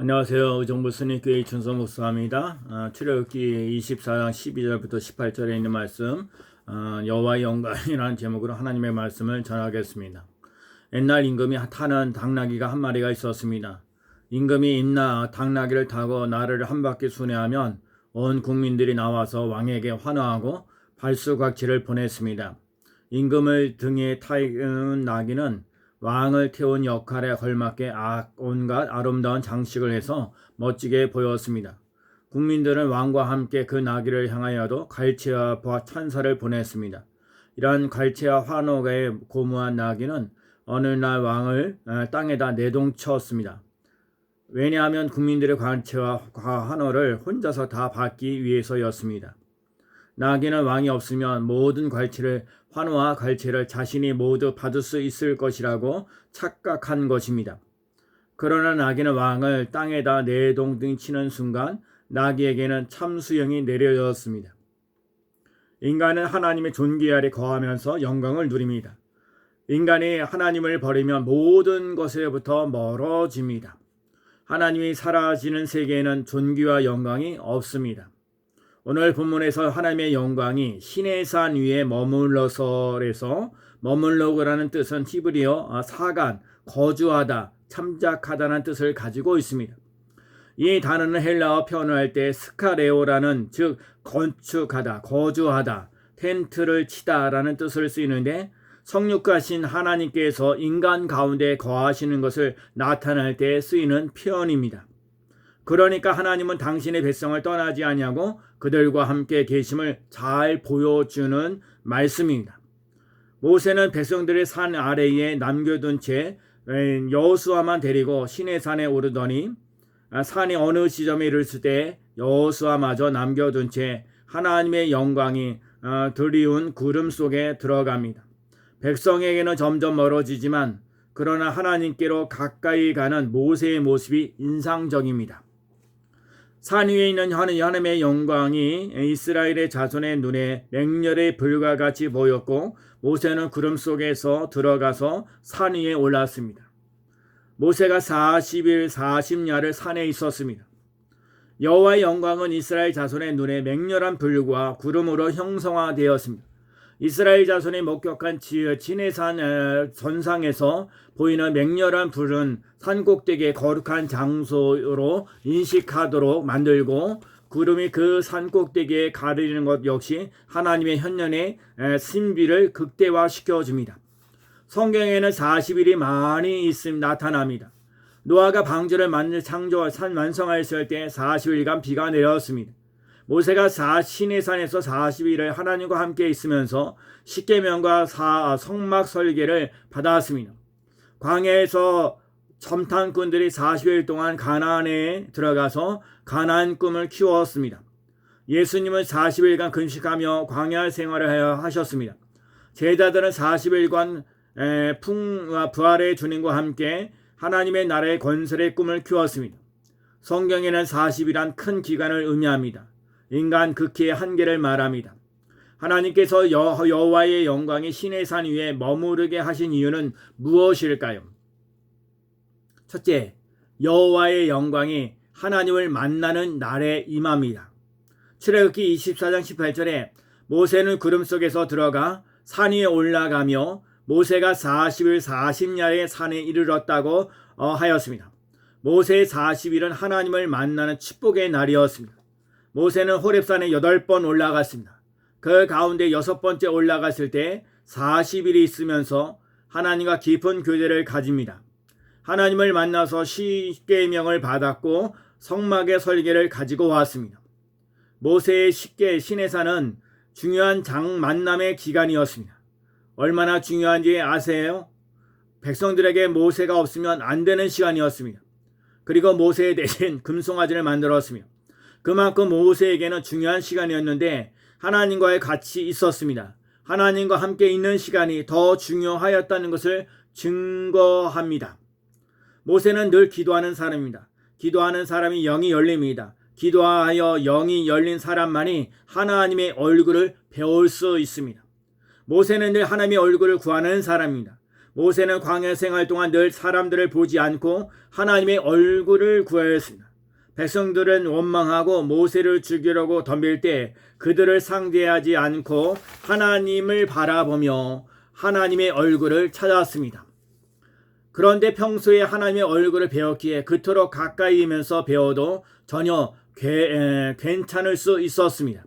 안녕하세요. 의정부 스님교회 준서 목사입니다. 어, 출애굽기 24장 12절부터 18절에 있는 말씀 어, 여호와의 영광이라는 제목으로 하나님의 말씀을 전하겠습니다. 옛날 임금이 타는 당나귀가 한 마리가 있었습니다. 임금이 임나 당나귀를 타고 나라를 한 바퀴 순회하면 온 국민들이 나와서 왕에게 환호하고 발수각지를 보냈습니다. 임금을 등에 타는 나귀는 왕을 태운 역할에 걸맞게 아- 온갖 아름다운 장식을 해서 멋지게 보였습니다. 국민들은 왕과 함께 그 나귀를 향하여도 갈채와 과 찬사를 보냈습니다. 이러한 갈채와 환호에 고무한 나귀는 어느 날 왕을 어, 땅에다 내동쳤습니다. 왜냐하면 국민들의 관체와 환호를 혼자서 다 받기 위해서였습니다. 나귀는 왕이 없으면 모든 갈채를 환호와 갈채를 자신이 모두 받을 수 있을 것이라고 착각한 것입니다. 그러나 나귀는 왕을 땅에다 내동등 치는 순간 나귀에게는 참수형이 내려졌습니다. 인간은 하나님의 존귀 아래 거하면서 영광을 누립니다. 인간이 하나님을 버리면 모든 것에부터 멀어집니다. 하나님이 사라지는 세계에는 존귀와 영광이 없습니다. 오늘 본문에서 하나님의 영광이 신의 산 위에 머물러서에서 머물러고라는 뜻은 히브리어 사간, 거주하다, 참작하다는 뜻을 가지고 있습니다. 이 단어는 헬라어 표현할 때 스카레오라는 즉 건축하다, 거주하다, 텐트를 치다라는 뜻을 쓰이는데 성육가신 하나님께서 인간 가운데 거하시는 것을 나타낼 때 쓰이는 표현입니다. 그러니까 하나님은 당신의 백성을 떠나지 아니하고 그들과 함께 계심을 잘 보여주는 말씀입니다. 모세는 백성들의 산 아래에 남겨둔 채 여호수아만 데리고 시내 산에 오르더니 산이 어느 지점에 이르렀을 때 여호수아마저 남겨둔 채 하나님의 영광이 드리운 구름 속에 들어갑니다. 백성에게는 점점 멀어지지만 그러나 하나님께로 가까이 가는 모세의 모습이 인상적입니다. 산 위에 있는 하나님의 영광이 이스라엘의 자손의 눈에 맹렬의 불과 같이 보였고 모세는 구름 속에서 들어가서 산 위에 올랐습니다. 모세가 40일 40야를 산에 있었습니다. 여호와의 영광은 이스라엘 자손의 눈에 맹렬한 불과 구름으로 형성화되었습니다. 이스라엘 자손이 목격한 진해산 전상에서 보이는 맹렬한 불은 산 꼭대기의 거룩한 장소로 인식하도록 만들고 구름이 그 산 꼭대기에 가리는 것 역시 하나님의 현년의 신비를 극대화시켜 줍니다. 성경에는 40일이 많이 있음 나타납니다. 노아가 방주를 만들 창조 산 완성하였을 때 40일간 비가 내렸습니다. 모세가 시내산에서 40일을 하나님과 함께 있으면서 십계명과 성막 설계를 받았습니다. 광야에서 점탄꾼들이 40일 동안 가나안에 들어가서 가나안 꿈을 키웠습니다. 예수님은 40일간 금식하며 광야 생활을 하셨습니다. 제자들은 40일간 풍 부활의 주님과 함께 하나님의 나라의 건설의 꿈을 키웠습니다. 성경에는 40일한 큰 기간을 의미합니다. 인간 극히의 한계를 말합니다. 하나님께서 여, 여호와의 영광이 신의 산 위에 머무르게 하신 이유는 무엇일까요? 첫째, 여호와의 영광이 하나님을 만나는 날에 임합니다. 출애굽기 24장 18절에 모세는 구름 속에서 들어가 산 위에 올라가며 모세가 40일 40야의 산에 이르렀다고 어, 하였습니다. 모세의 40일은 하나님을 만나는 축복의 날이었습니다. 모세는 호렙산에 여덟 번 올라갔습니다. 그 가운데 여섯 번째 올라갔을 때 40일이 있으면서 하나님과 깊은 교제를 가집니다. 하나님을 만나서 십계명을 받았고 성막의 설계를 가지고 왔습니다. 모세의 십계 신해산은 중요한 장 만남의 기간이었습니다. 얼마나 중요한지 아세요? 백성들에게 모세가 없으면 안 되는 시간이었습니다. 그리고 모세 대신 금송아지를 만들었으며 그만큼 모세에게는 중요한 시간이었는데 하나님과의 같이 있었습니다. 하나님과 함께 있는 시간이 더 중요하였다는 것을 증거합니다. 모세는 늘 기도하는 사람입니다. 기도하는 사람이 영이 열립니다. 기도하여 영이 열린 사람만이 하나님의 얼굴을 배울 수 있습니다. 모세는 늘 하나님의 얼굴을 구하는 사람입니다. 모세는 광야 생활 동안 늘 사람들을 보지 않고 하나님의 얼굴을 구하였습니다. 백성들은 원망하고 모세를 죽이려고 덤빌 때 그들을 상대하지 않고 하나님을 바라보며 하나님의 얼굴을 찾았습니다. 그런데 평소에 하나님의 얼굴을 배웠기에 그토록 가까이면서 배워도 전혀 괴, 에, 괜찮을 수 있었습니다.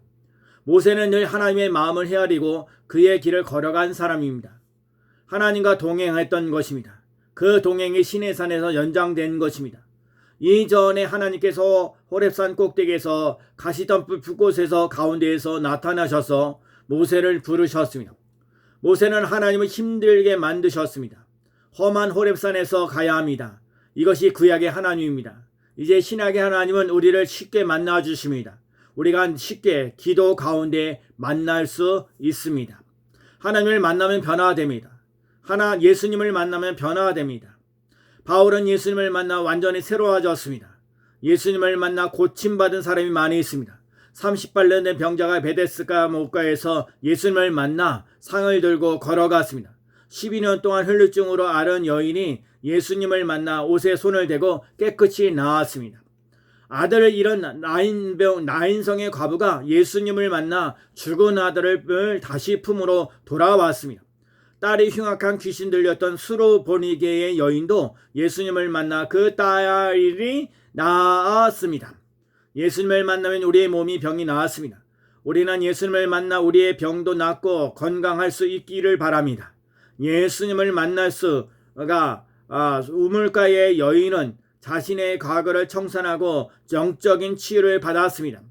모세는 늘 하나님의 마음을 헤아리고 그의 길을 걸어간 사람입니다. 하나님과 동행했던 것입니다. 그 동행이 시내산에서 연장된 것입니다. 이전에 하나님께서 호렙산 꼭대기에서 가시던 불꽃에서 가운데에서 나타나셔서 모세를 부르셨습니다. 모세는 하나님을 힘들게 만드셨습니다. 험한 호렙산에서 가야 합니다. 이것이 구약의 하나님입니다. 이제 신약의 하나님은 우리를 쉽게 만나 주십니다. 우리가 쉽게 기도 가운데 만날 수 있습니다. 하나님을 만나면 변화됩니다. 하나 예수님을 만나면 변화됩니다. 바울은 예수님을 만나 완전히 새로워졌습니다. 예수님을 만나 고침받은 사람이 많이 있습니다. 30발 된 병자가 베데스가 목가에서 예수님을 만나 상을 들고 걸어갔습니다. 12년 동안 혈루증으로 앓은 여인이 예수님을 만나 옷에 손을 대고 깨끗이 나았습니다. 아들을 잃은 나인병, 나인성의 과부가 예수님을 만나 죽은 아들을 다시 품으로 돌아왔습니다. 딸이 흉악한 귀신 들렸던 수로 보니게의 여인도 예수님을 만나 그 딸이 나았습니다. 예수님을 만나면 우리의 몸이 병이 나았습니다. 우리는 예수님을 만나 우리의 병도 낫고 건강할 수 있기를 바랍니다. 예수님을 만날 수가 아, 우물가의 여인은 자신의 과거를 청산하고 정적인 치유를 받았습니다.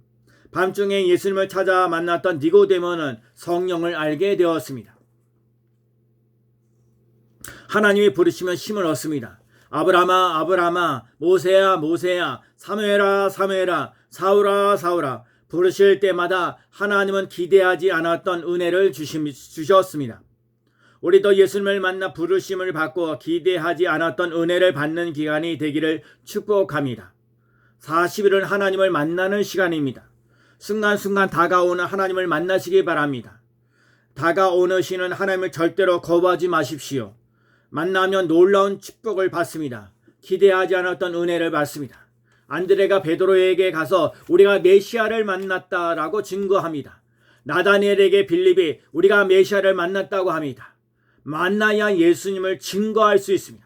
밤중에 예수님을 찾아 만났던 니고데모는 성령을 알게 되었습니다. 하나님이 부르시면 힘을 얻습니다. 아브라마 아브라마 모세야 모세야 사무엘아 사무엘아 사울아 사울아 부르실 때마다 하나님은 기대하지 않았던 은혜를 주셨습니다. 우리도 예수님을 만나 부르심을 받고 기대하지 않았던 은혜를 받는 기간이 되기를 축복합니다. 40일은 하나님을 만나는 시간입니다. 순간순간 다가오는 하나님을 만나시기 바랍니다. 다가오시는 하나님을 절대로 거부하지 마십시오. 만나면 놀라운 축복을 받습니다. 기대하지 않았던 은혜를 받습니다. 안드레가 베드로에게 가서 우리가 메시아를 만났다라고 증거합니다. 나다니엘에게 빌립이 우리가 메시아를 만났다고 합니다. 만나야 예수님을 증거할 수 있습니다.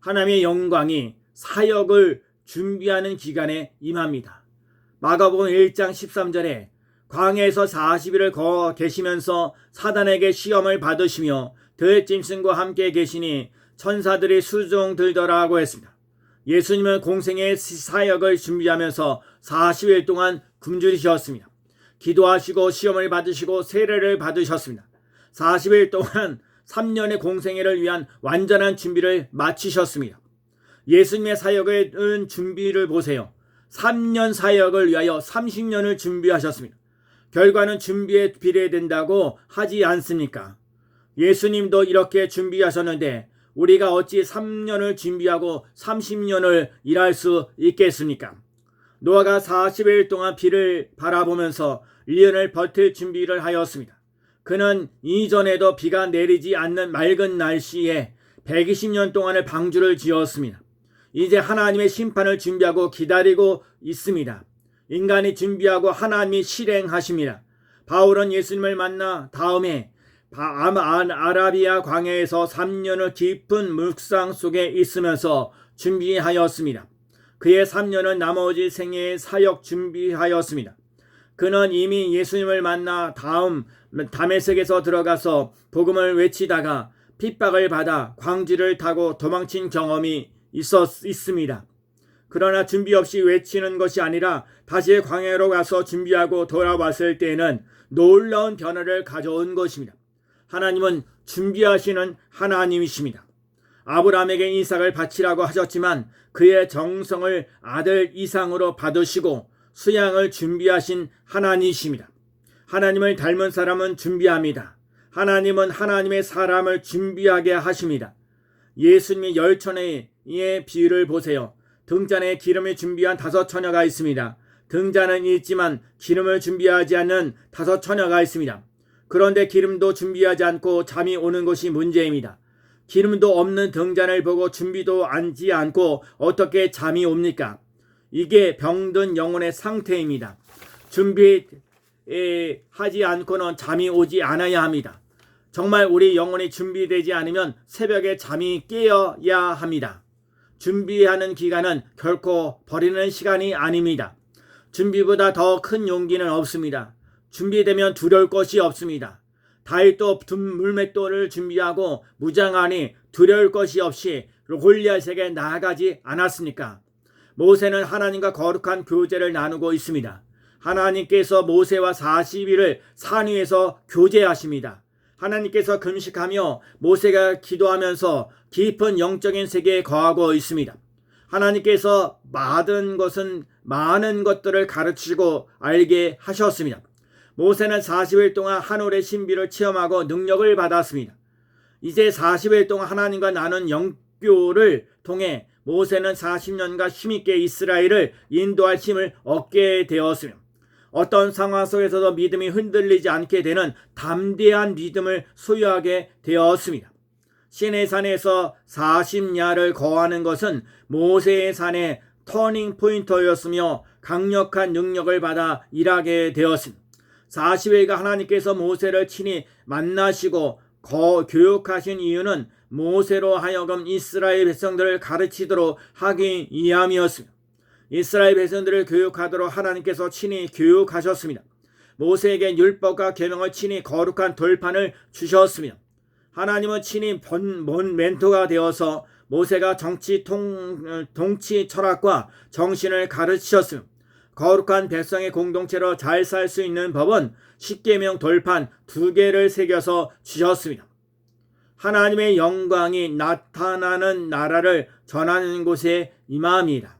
하나님의 영광이 사역을 준비하는 기간에 임합니다. 마가복음 1장 13절에 광야에서 40일을 거 계시면서 사단에게 시험을 받으시며 들짐승과 함께 계시니 천사들이 수종 들더라고 했습니다. 예수님은 공생의 사역을 준비하면서 40일 동안 굶주리셨습니다. 기도하시고 시험을 받으시고 세례를 받으셨습니다. 40일 동안 3년의 공생애를 위한 완전한 준비를 마치셨습니다. 예수님의 사역의 준비를 보세요. 3년 사역을 위하여 30년을 준비하셨습니다. 결과는 준비에 비례된다고 하지 않습니까? 예수님도 이렇게 준비하셨는데 우리가 어찌 3년을 준비하고 30년을 일할 수 있겠습니까? 노아가 40일 동안 비를 바라보면서 1년을 버틸 준비를 하였습니다. 그는 이전에도 비가 내리지 않는 맑은 날씨에 120년 동안의 방주를 지었습니다. 이제 하나님의 심판을 준비하고 기다리고 있습니다. 인간이 준비하고 하나님이 실행하십니다. 바울은 예수님을 만나 다음에 아라비아 광야에서 3년을 깊은 묵상 속에 있으면서 준비하였습니다. 그의 3년은 나머지 생애의 사역 준비하였습니다. 그는 이미 예수님을 만나 다음 담에색에서 들어가서 복음을 외치다가 핍박을 받아 광지를 타고 도망친 경험이 있었, 있습니다. 그러나 준비 없이 외치는 것이 아니라 다시 광야로 가서 준비하고 돌아왔을 때에는 놀라운 변화를 가져온 것입니다. 하나님은 준비하시는 하나님이십니다. 아브라함에게 이삭을 바치라고 하셨지만 그의 정성을 아들 이상으로 받으시고 수양을 준비하신 하나님이십니다. 하나님을 닮은 사람은 준비합니다. 하나님은 하나님의 사람을 준비하게 하십니다. 예수님의 열천의 비유를 보세요. 등잔에 기름을 준비한 다섯 처녀가 있습니다. 등잔은 있지만 기름을 준비하지 않는 다섯 처녀가 있습니다. 그런데 기름도 준비하지 않고 잠이 오는 것이 문제입니다. 기름도 없는 등잔을 보고 준비도 앉지 않고 어떻게 잠이 옵니까? 이게 병든 영혼의 상태입니다. 준비하지 않고는 잠이 오지 않아야 합니다. 정말 우리 영혼이 준비되지 않으면 새벽에 잠이 깨어야 합니다. 준비하는 기간은 결코 버리는 시간이 아닙니다. 준비보다 더 큰 용기는 없습니다. 준비되면 두려울 것이 없습니다. 다윗도 물맷돌을 준비하고 무장하니 두려울 것이 없이 골리앗에게 나아가지 않았습니까? 모세는 하나님과 거룩한 교제를 나누고 있습니다. 하나님께서 모세와 40일을 산 위에서 교제하십니다. 하나님께서 금식하며 모세가 기도하면서 깊은 영적인 세계에 거하고 있습니다. 하나님께서 많은 것은 많은 것들을 가르치고 알게 하셨습니다. 모세는 40일 동안 하늘의 신비를 체험하고 능력을 받았습니다. 이제 40일 동안 하나님과 나눈 영교를 통해 모세는 40년간 힘있게 이스라엘을 인도할 힘을 얻게 되었습니다. 어떤 상황 속에서도 믿음이 흔들리지 않게 되는 담대한 믿음을 소유하게 되었습니다. 신의 산에서 40야를 거하는 것은 모세의 산의 터닝 포인터였으며 강력한 능력을 받아 일하게 되었습니다. 40일간 하나님께서 모세를 친히 만나시고 거, 교육하신 이유는 모세로 하여금 이스라엘 백성들을 가르치도록 하기 위함이었습니다. 이스라엘 백성들을 교육하도록 하나님께서 친히 교육하셨습니다. 모세에게 율법과 계명을 친히 거룩한 돌판을 주셨습니다. 하나님은 친히 본, 본 멘토가 되어서 모세가 정치 통, 동치 철학과 정신을 가르치셨습니다. 거룩한 백성의 공동체로 잘 살 수 있는 법은 십계명 돌판 두 개를 새겨서 주셨습니다. 하나님의 영광이 나타나는 나라를 전하는 곳에 임함이다.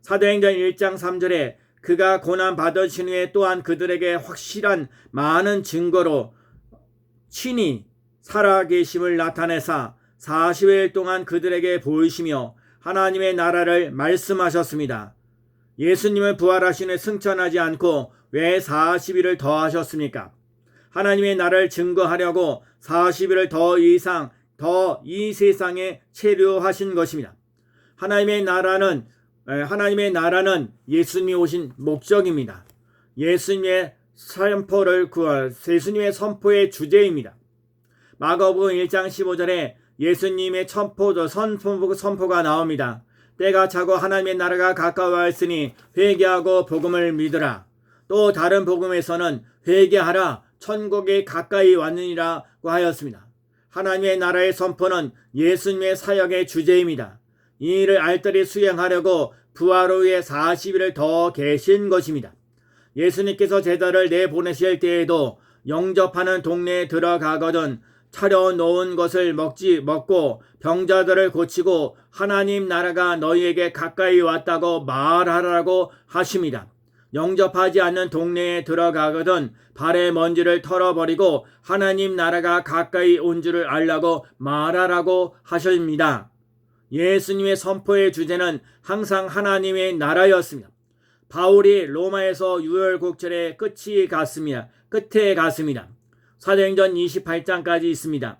사도행전 1장 3절에 그가 고난 받으신 후에 또한 그들에게 확실한 많은 증거로 친히 살아계심을 나타내사 40일 동안 그들에게 보이시며 하나님의 나라를 말씀하셨습니다. 예수님을 부활하신 후 승천하지 않고 왜 40일을 더 하셨습니까? 하나님의 나라를 증거하려고 40일을 더 이상 더 이 세상에 체류하신 것입니다. 하나님의 나라는 하나님의 나라는 예수님이 오신 목적입니다. 예수님의 선포를 구할 예수님의 선포의 주제입니다. 마가복음 1장 15절에 예수님의 선포, 선포, 선포가 나옵니다. 때가 차고 하나님의 나라가 가까워했으니 회개하고 복음을 믿으라. 또 다른 복음에서는 회개하라 천국이 가까이 왔느니라고 하였습니다. 하나님의 나라의 선포는 예수님의 사역의 주제입니다. 이 일을 알뜰히 수행하려고 부활 후에 40일을 더 계신 것입니다. 예수님께서 제자를 내보내실 때에도 영접하는 동네에 들어가거든 차려 놓은 것을 먹지 먹고 병자들을 고치고 하나님 나라가 너희에게 가까이 왔다고 말하라고 하십니다. 영접하지 않는 동네에 들어가거든 발의 먼지를 털어버리고 하나님 나라가 가까이 온 줄을 알라고 말하라고 하십니다. 예수님의 선포의 주제는 항상 하나님의 나라였습니다. 바울이 로마에서 유월곡절의 끝이 갔습니다. 끝에 갔습니다. 사도행전 28장까지 있습니다.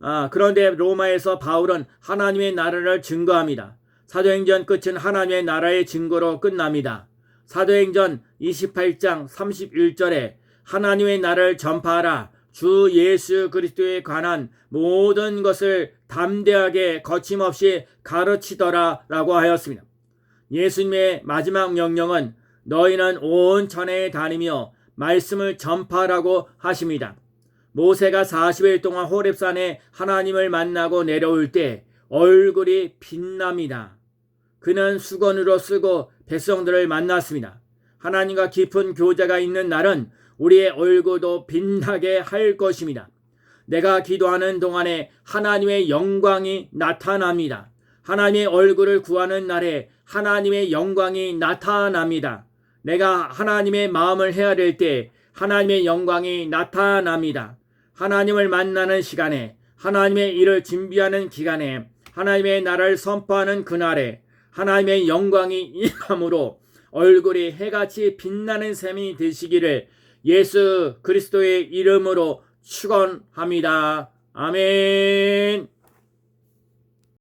아, 그런데 로마에서 바울은 하나님의 나라를 증거합니다. 사도행전 끝은 하나님의 나라의 증거로 끝납니다. 사도행전 28장 31절에 하나님의 나라를 전파하라. 주 예수 그리스도에 관한 모든 것을 담대하게 거침없이 가르치더라 라고 하였습니다. 예수님의 마지막 명령은 너희는 온 전에 다니며 말씀을 전파라고 하십니다. 모세가 40일 동안 호렙산에 하나님을 만나고 내려올 때 얼굴이 빛납니다. 그는 수건으로 쓰고 백성들을 만났습니다. 하나님과 깊은 교제가 있는 날은 우리의 얼굴도 빛나게 할 것입니다. 내가 기도하는 동안에 하나님의 영광이 나타납니다. 하나님의 얼굴을 구하는 날에 하나님의 영광이 나타납니다. 내가 하나님의 마음을 헤아릴 때 하나님의 영광이 나타납니다. 하나님을 만나는 시간에 하나님의 일을 준비하는 기간에 하나님의 나라를 선포하는 그날에 하나님의 영광이 임함으로 얼굴이 해같이 빛나는 셈이 되시기를 예수 그리스도의 이름으로 축원합니다. 아멘.